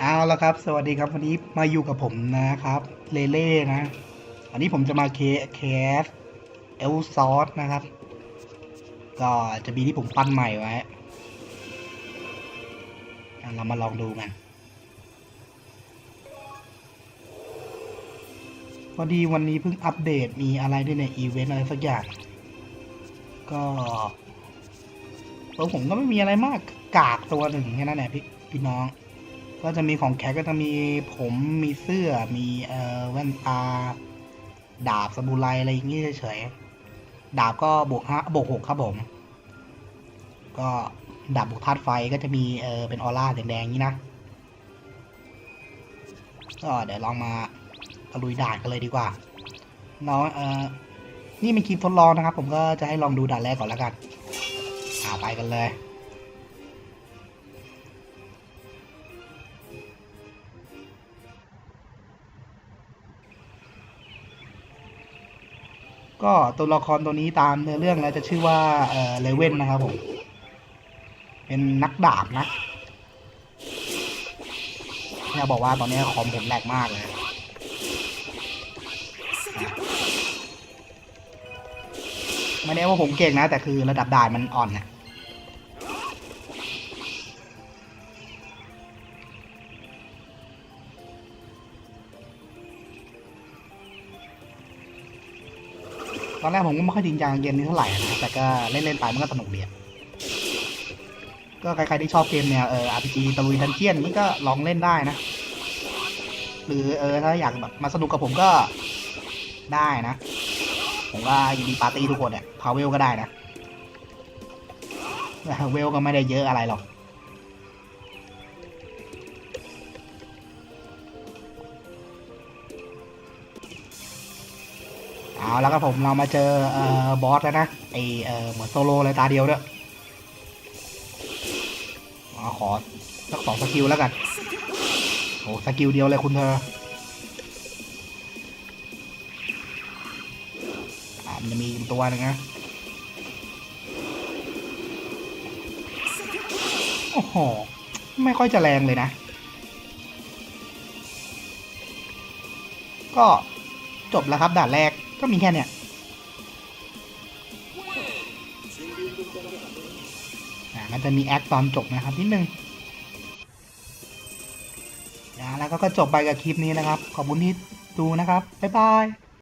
เอาละครับ สวัสดีครับวันนี้มาอยู่กับผมนะครับเลเล่นะวันนี้ผมจะมาเคเคสเอลซอสนะครับ ก็จะมีที่ผมปั้นใหม่ไว้อะเรามาลองดูกันพอดีวันนี้เพิ่งอัปเดตมีอะไรด้วยในอีเวนต์อะไรสักอย่าง ก็เออผมก็ไม่มีอะไรมากกากตัวหนึ่งแค่นั้นแหละพี่พี่น้อง ก็จะมีของแคทก็จะมีผมมีเสื้อมีเอ่อแว่นตา ดาบสมุไรอะไรอย่างงี้เฉยๆดาบก็บวกห้าบวกหกครับผม ก็ดาบบวกธาตุไฟก็จะมีเออเป็นออร่าแดงๆนี้นะก็เดี๋ยวลองมาตะลุยด่านกันเลยดีกว่าน้องเออนี่เป็นคลิปทดลองนะครับ ผมก็จะให้ลองดูด่านแรกก่อนแล้วกันอ่าไปกันเลย ก็ตัวละครตัวนี้ตามเนื้อเรื่องแล้วจะชื่อว่าเออเลเว่นนะครับผมเป็นนักดาบนะเนี่ยบอกว่าตอนนี้คอมผมแหลกมากเลยไม่ได้ว่าผมเก่งนะ แต่คือระดับด่านมันอ่อนนะ ตอนแรกผมก็ไม่ค่อยจริงจังเกมนี้เท่าไหร่นะแต่ก็เล่นๆไปมันก็สนุกดีอะก็ใครๆที่ชอบเกมเนี่ยเออ RPG ตะลุยดันเจียนนี่ก็ลองเล่นได้นะ หรือเออถ้าอยากแบบมาสนุกกับผมก็ได้นะ ผมว่ายินดีปาร์ตี้ทุกคนเนี่ยพาเวลก็ได้นะเวลก็ไม่ได้เยอะอะไรหรอก เอาแล้วครับผมเรามาเจอเอ่อบอสแล้วนะไอเอ่อเหมือนโซโลเลยตาเดียวด้วยเอาขอสักสองสกิลแล้วกันโอ้สกิลเดียวเลยคุณเธออ่ามันจะมีอีกตัวหนึงนะโอ้โหไม่ค่อยจะแรงเลยนะ ก็จบแล้วครับด่านแรก ก็มีแค่เนี้ยอ่ามันจะมีแอคตอนจบนะครับนิดนึงแล้วก็จบไปกับคลิปนี้นะครับ ขอบคุณที่ดูนะครับ บ๊ายบาย